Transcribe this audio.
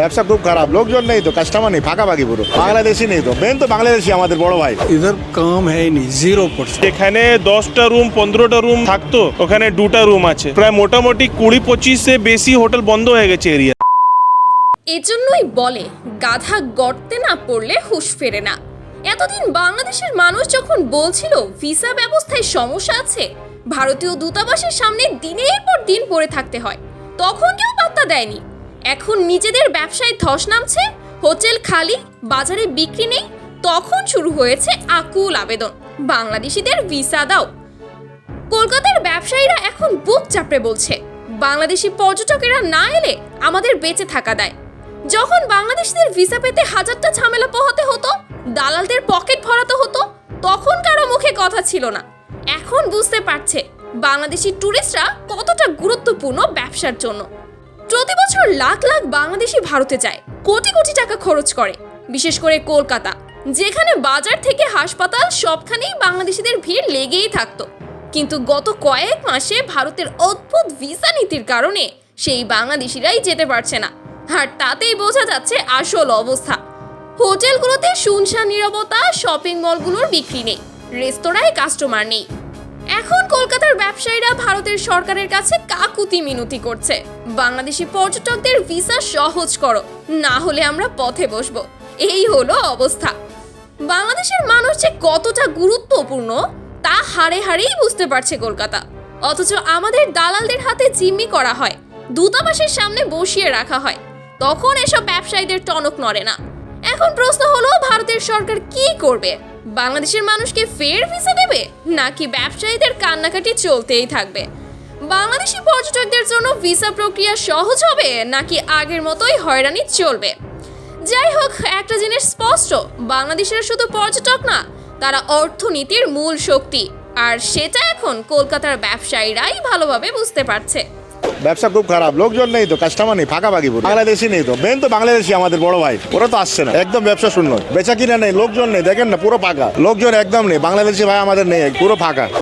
ব্যবসা খুব খারাপ লোকজন নেই তো কাস্টমার নেই ফাঁকাফাঁকি পুরো। বাংলাদেশি নেই তো মেন তো বাংলাদেশি আমাদের বড় ভাই। ইধার কাম হয়নি জিরো পার্সেন্ট এখানে দশটা রুম পনেরোটা রুম থাকতো ওখানে দুটা রুম আছে। প্রায় মোটামুটি কুড়ি পঁচিশে বেশি হোটেল বন্ধ হয়ে গেছে এরিয়া। এজন্যই বলে গাধা গর্তে না পড়লে হুশ ফেরে না। এতদিন বাংলাদেশের মানুষ যখন বলছিল ভিসা ব্যবস্থায় সমস্যা আছে ভারতীয় দূতাবাসের সামনে দিনের পর দিন পড়ে থাকতে হয় তখন কেউ পাত্তা দেয়নি। এখন নিজেদের ব্যবসায় ধস নামছে, হোটেল খালি, বাজারে বিক্রি নেই, তখন শুরু হয়েছে আকুল আবেদন। বাংলাদেশিদের ভিসা দাও। কলকাতার ব্যবসায়ীরা এখন বুক চাপড়ে বলছে, বাংলাদেশি পর্যটকেরা না এলে আমাদের বেঁচে থাকা দেয়। যখন বাংলাদেশিদের ভিসা পেতে হাজারটা ঝামেলা পোহাতে হতো, দালালদের পকেট ভরাতে হতো, তখন কারও মুখে কথা ছিল না। এখন বুঝতে পারছে, বাংলাদেশি ট্যুরিস্টরা কতটা গুরুত্বপূর্ণ ব্যবসার জন্য। প্রতি বছর লাখ লাখ বাংলাদেশি ভারতে যায়, কোটি কোটি টাকা খরচ করে, বিশেষ করে কলকাতা, যেখানে বাজার থেকে হাসপাতাল সবখানেই বাংলাদেশিদের ভিড় লেগেই থাকতো। কিন্তু গত কয়েক মাসে ভারতের অদ্ভুত ভিসা নীতির কারণে সেই বাংলাদেশিরাই যেতে পারছে না, আর তাতেই বোঝা যাচ্ছে আসল অবস্থা। হোটেলগুলোতে শুনশান নিরবতা, শপিং মলগুলোর বিক্রি নেই, রেস্তোরাঁয় কাস্টমার নেই। এখন কলকাতার ব্যবসায়ীরা ভারতের সরকারের কাছে কাকুতি মিনতি করছে। বাংলাদেশি পর্যটকদের ভিসা সহজ করো, না হলে আমরা পথে বসবো। এই হলো অবস্থা। বাংলাদেশের মানুষ যে কতটা গুরুত্বপূর্ণ, তা হাড়ে হাড়েই বুঝতে পারছে কলকাতা। অথচ আমাদের দালালদের হাতে জিম্মি করা হয়, দূতাবাসের সামনে বসিয়ে রাখা হয়। তখন এসব ব্যবসায়ীদের টনক নড়ে না। এখন প্রশ্ন হলো ভারতের সরকার কি করবে? বাংলাদেশের মানুষকে ফের ভিসা দেবে? নাকি ব্যবসায়ীদের কান্নাকাটি চলতেই থাকবে? বাংলাদেশি পর্যটকদের জন্য ভিসা প্রক্রিয়া সহজ হবে? নাকি আগের মতোই হয়রানি চলবে? যাই হোক, একটা জিনিস স্পষ্ট, বাংলাদেশের শুধু পর্যটক না, তারা অর্থনীতির মূল শক্তি। আর সেটা এখন কলকাতার ব্যবসায়ীরাই ভালোভাবে বুঝতে পারছে। ব্যবসা খুব খারাপ, লোকজন নেই তো কাস্টমার নেই, ফাঁকাফাঁকি পুরো। বাংলাদেশি নেই তো মেন তো বাংলাদেশি আমাদের বড় ভাই, ওরা তো আসছে না। একদম ব্যবসা শূন্য, বেচা কিনা নেই, লোকজন নেই, দেখেন না, পুরো ফাঁকা। লোকজন একদম নেই, বাংলাদেশি ভাই আমাদের নেই, পুরো ফাঁকা।